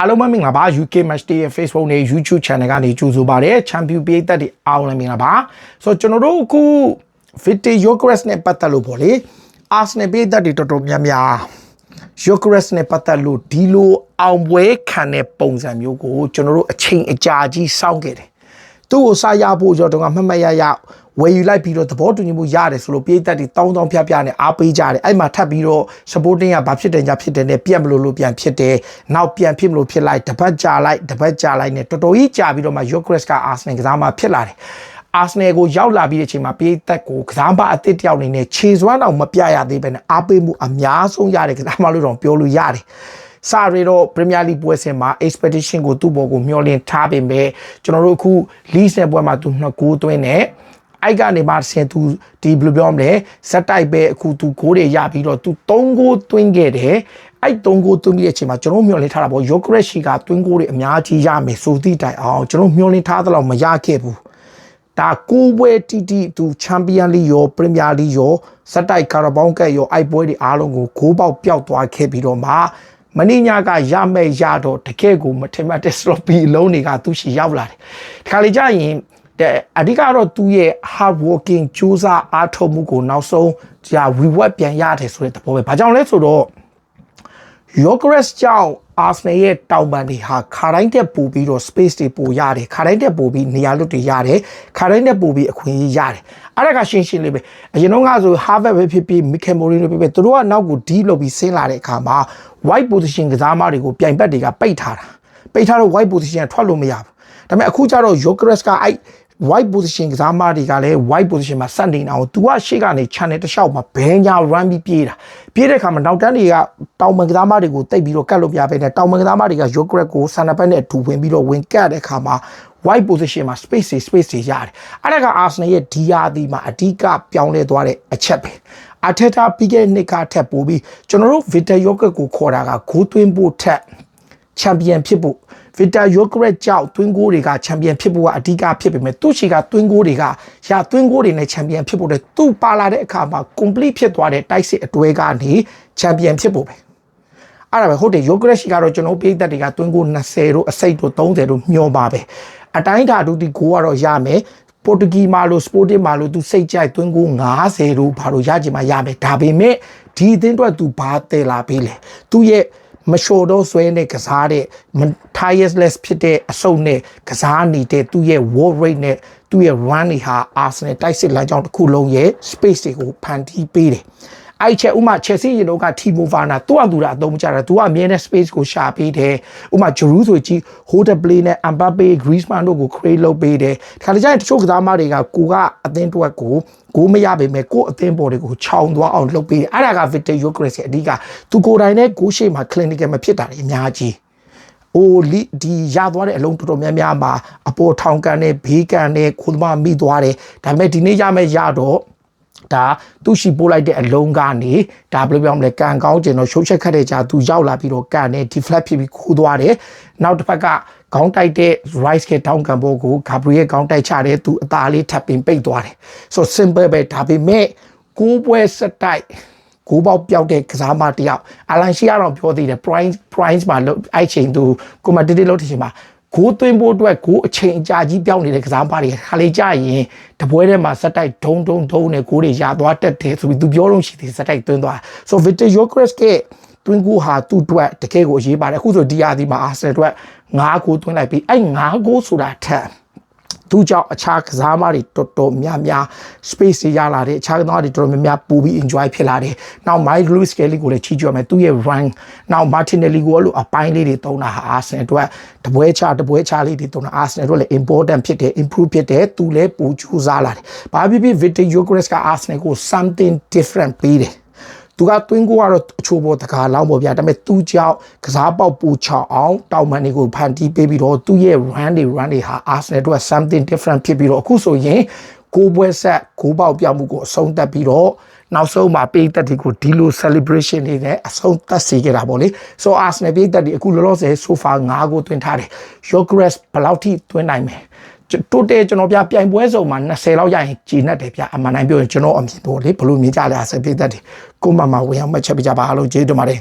အားလုံးပဲမင်္ဂလာပါ UK Match Day ရဲ့ Facebook နဲ့ YouTube Channel ကနေကြိုဆိုပါရစေ။ Champion ပြည်သက်တွေအားလုံးလည်းမင်္ဂလာပါ။ဆိုတော့ကျွန်တော်တို့အခု Vite Yogres နဲ့ပတ်သက်လို့ပေါ့လေ။ Arsenal ပြည်သက်တွေတော်တော်များများ Yogres နဲ့ပတ်သက်လို့ဒီလိုအောင်ပွဲခံတဲ့ပုံစံမျိုးကိုကျွန်တော်တို့အချိန်အကြာကြီးစောင့်ခဲ့တယ်။ သူ့ကိုစာရဖို့ကျွန်တော်ကမှတ်မှတ်ရရဝယ်ယူလိုက်ပြီးတော့သဘောတူညီမှုရတယ်ဆိုလို့ပြည်သက်တွေတောင်းတောင်းဖျားဖျားနဲ့အားပေးကြတယ်အဲ့မှာထပ်ပြီးတော့ supporting ကဘာဖြစ်တယ်ညာဖြစ်တယ်နဲ့ပြက်မလို့လို့ပြန်ဖြစ်တယ်နောက်ပြန်ဖြစ်မလို့ဖြစ်လိုက်တပတ်ကြာလိုက်တပတ်ကြာလိုက်နဲ့တော်တော်ကြီးကြာပြီးတော့မှ Yogres က Arsenal ကစားမှဖြစ်လာတယ်အာဆနယ်ကိုရောက်လာပြီးတဲ့အချိန်မှာပြည်သက်ကိုကစားမအသစ်တယောက်အနေနဲ့ခြေစွမ်းအောင်မပြရသေးပဲနဲ့အားပေးမှုအများဆုံးရတဲ့ကစားမလို့တော့ပြောလို့ရတယ်။ စာရီတော့ Premier League ပွဲစဉ်မှာ expectation ကိုသူ့ဘောကိုမျှော်လင့်ထားပေမဲ့ကျွန်တော်တို့အခု League နဲ့ပွဲမှာသူနှစ်ဂိုးသွင်းတယ်။အိုက်ကနေမှဆင်သူဒီဘယ်လိုပြောမလဲဇက်တိုက်ပဲအခုသူဂိုးတွေရပြီးတော့သူ၃ဂိုးသွင်းခဲ့တယ်အဲ့၃ဂိုးသွင်းပြီးတဲ့အချိန်မှာကျွန်တော်မျှော်လင့်ထားတာပေါ့ယောဂရက်ရှိကသွင်းဂိုးတွေအများကြီးရမယ်ဆိုသည့်တိုင်အောင်ကျွန်တော်မျှော်လင့်ထားသလောက်မရခဲ့ဘူးဒါကိုပွဲတီတီသူချန်ပီယံလိရောပရီးမီးယားလိရောစက်တိုက်ကာရာဘောင်းကက်ရောအိုက်ပွဲတွေအားလုံးကိုဂိုးပေါက်ပျောက်သွားခဲ့ပြီးတော့မှ မင်းညာကရမဲ့ရတော့တကယ်ကိုမထင်မှတ်တဲ့စလော့ပီအလုံးတွေကသူရှိရောက်လာတယ်ဒီခါလေးကြရင်တဲ့အဓိကတော့သူရဲ့ hard working ကြိုးစားအားထုတ်မှုကိုနောက်ဆုံးကြာ reward ပြန်ရတယ်ဆိုတဲ့သဘောပဲ။ဘာကြောင့်လဲဆိုတော့ Yogres ကြောင့် Arsenal ရဲ့တောင်ပန်တွေဟာခါတိုင်းတက်ပို့ပြီးတော့ space တွေပို့ရတယ်ခါတိုင်းတက်ပို့ပြီးနေရာလွတ်တွေရတယ်ခါတိုင်းတက်ပို့ပြီးအခွင့်အရေးရတယ်အဲ့ဒါကရှင်းရှင်းလေးပဲအရင်တော့ကဆို Harvard ပဲဖြစ်ဖြစ် Mikel Merino ပဲဖြစ်ဖြစ်သူတို့ကနောက်ကို D လုပ်ပြီးဆင်းလာတဲ့အခါမှာ white position ကစားမတွေကိုပြိုင်ဘက်တွေကပိတ်ထားတာပိတ်ထားတော့ white position ထွက်လို့မရဘူးဒါပေမဲ့အခုကျတော့ Yogres ကအဲ့ white position ကစားမတွေကလည်း white position မှာစတင်အောင်သူကရှေ့ကနေ channel တစ်လျှောက်မှာဘဲညာ run ပြီးပြေးတာပြေးတဲ့အခါမှာနောက်တန်းတွေကတောင်မကစားမတွေကိုတိတ်ပြီးတော့ကတ်လို့ပြပဲနဲ့တောင်မကစားမတွေက yogurt ကိုဆန်နဘက်နဲ့အထူဝင်ပြီးတော့ဝင်ကတ်တဲ့အခါမှာ white position မှာ space တွေ space တွေရတယ်အဲ့ဒါက Arsenal ရဲ့ DRD မှာအဓိကပြောင်းလဲသွားတဲ့အချက်ပဲအထက်တာပြီးခဲ့တဲ့နှစ်ကထက်ပိုပြီးကျွန်တော်တို့ Vitor Yogurt ကိုခေါ်တာကဂိုးသွင်းဖို့ထက်ချန်ပီယံဖြစ်ဖို့ ဗီတာယိုဂရက်ကြောက်တွင်းကိုးတွေကချန်ပီယံဖြစ်ဖို့ကအဓိကဖြစ်ပေမဲ့သူ့ချီကတွင်းကိုးတွေကရာတွင်းကိုးတွေနဲ့ချန်ပီယံဖြစ်ဖို့တဲ့သူ့ပါလာတဲ့အခါမှာ complete ဖြစ်သွားတဲ့တိုက်စစ်အတွဲကနေချန်ပီယံဖြစ်ဖို့ပဲအဲ့ဒါပဲဟုတ်တယ်ယိုဂရက်ရှိကတော့ကျွန်တော်ပြည်သက်တွေကတွင်းကိုး20တို့အစိတ်တို့30တို့မျောပါပဲအတိုင်းဓာတုဒီကိုကတော့ရမယ်ပေါ်တူဂီမာလိုစပိုတင်မာလိုသူစိတ်ကြိုက်သွင်းကို90တို့ဘာလို့ရကြမှာရမယ်ဒါပေမဲ့ဒီအသင်းအတွက်သူဘာတယ်လာပေးလဲသူရဲ့ မလျှော်တော့ဆွဲနဲ့ကစားတဲ့ tireless ဖြစ်တဲ့အဆုပ်နဲ့ကစားနေတဲ့သူ့ရဲ့ world rate နဲ့သူ့ရဲ့ run တွေဟာ Arsenal တိုက်စစ်လမ်းကြောင်းတစ်ခုလုံးရဲ့ space တွေကိုဖန်တီးပေးတယ် အဲ့ချက်ဥမာ Chelsea ရေတော့က Timo Werner သူ့အတူတာအသုံးမချတာသူကအမြဲတမ်း space ကိုရှာပေးတယ်ဥမာ Giroud ဆိုကြည့် hold play နဲ့ Mbappe Griezmann တို့ကို create လုပ်ပေးတယ်ဒီခါတကျရင်တချို့ကစားမတွေကကိုကအသင်းတွက်ကိုကိုမရပေမဲ့ကိုအသင်းပေါ်တွေကိုခြောင်သွားအောင်လုပ်ပေးတယ်အဲ့ဒါက Victor Gyökeres ရဲ့အဓိကသူကိုယ်တိုင်နဲ့ကိုရှိမှ clinical မဖြစ်တာတွေအများကြီးအိုလီဒီရသွားတဲ့အလုံးတော်တော်များများမှာအပေါ်ထောင်ကန်နဲ့ဘေးကန်နဲ့ခုသမားမိသွားတယ်ဒါပေမဲ့ဒီနေ့ရမယ့်ရတော့ ဒါသူရှိပို့လိုက်တဲ့အလုံးကနေဒါဘယ်လိုပြောမလဲကန်ကောင်းကျင်တော့ရှုပ်ချက်ခတ်တဲ့ကြာသူရောက်လာပြီးတော့ကန်နဲ့ deflect ဖြစ်ပြီးခိုးသွားတယ်နောက်တစ်ဖက်ကခေါင်းတိုက်တဲ့ rice ကတောင်းကန်ဖို့ကို Gabriel ခေါင်းတိုက်ချတဲ့သူအသားလေးထပ်ပင်ပိတ်သွားတယ်ဆို simple ပဲဒါပေမဲ့ကိုးပွဲစတိုက်ကိုပေါက်ပြောက်တဲ့ကစားမတယောက်အလန်ရှိရတော့ပြောသေးတယ် price price မှာအဲ့ချိန်သူကိုမတီတီလို့ထင်ချင်ပါ ဂိုးသွင်းဖို့အတွက်ဂိုးအချိန်အကြာကြီးပြောင်းနေတဲ့ကစားပါတွေခါလေးကြရင်တပွဲထဲမှာစက်တိုက်ဒုံဒုံဒုံနဲ့ဂိုးတွေရသွားတက်တယ်ဆိုပြီးသူပြောလို့ရှိသေးစက်တိုက်သွင်းသွားဆို Victor Yokres ကတွင်းကိုဟာသူ့အတွက်တကယ်ကိုအရေးပါတယ်အခုဆို DRD မှာ Arsenal အတွက်9ဂိုးသွင်းလိုက်ပြီးအဲ့9ဂိုးဆိုတာထက် သူကြောင့်အခြားကစားမတွေတော်တော်များများ space တွေရလာတယ်အခြားကစားမတွေတော်တော်များများပိုပြီး enjoy ဖြစ်လာတယ်။နောက် Mike Lewis Kelly ကိုလည်းချီးကျူးရမယ်သူရဲ့ run နောက် Martinelli ကိုလို့အပိုင်းလေးတွေတုံးတာဟာ Arsenal အတွက်တပွဲချတပွဲချလေးတွေတုံးတာ Arsenal တို့လည်း important ဖြစ်တယ် improve ဖြစ်တယ်သူလည်းပိုကြိုးစားလာတယ်။ဘာဖြစ်ဖြစ် Victor Gyökeres က Arsenal ကို something different ပေးတယ်။ သူကတွင်းကိုကတော့အချို့ပေါ်တကားလောင်းပေါ်ဗျာဒါပေမဲ့သူကြောင့်ကစားပေါက်ပူချအောင်တောင်မန်တွေကိုဖန်တီးပေးပြီးတော့သူ့ရဲ့ run တွေ run တွေဟာ Arsenal တို့က something different ဖြစ်ပြီးတော့အခုဆိုရင်ကိုပွဲဆက်ကိုပေါက်ပြောင်းမှုကိုအဆုံးသတ်ပြီးတော့နောက်ဆုံးမှာပေးသက်တွေကိုဒီလို celebration တွေနဲ့အဆုံးသတ်စေကြတာပေါ့လေဆို Arsenal ပေးသက်တွေအခုလောလောဆယ် so far 9ကိုတွင်ထားတယ် Yogres ဘယ်လောက်ထိတွင်နိုင်မယ် တိုးတယ်ကျွန်တော်ပြပြိုင်ပွဲစုံမှာ20လောက်ရရင်ကြည်နက်တယ်ဗျအမှန်တိုင်းပြောရင်ကျွန်တော်အမြင်ပေါ့လေဘလို့မြင်ကြလဲဆက်ပြသက်တယ်ကိုမမဝင်အောင်မှတ်ချက်ပြကြပါအားလုံးကျေးဇူးတင်ပါတယ်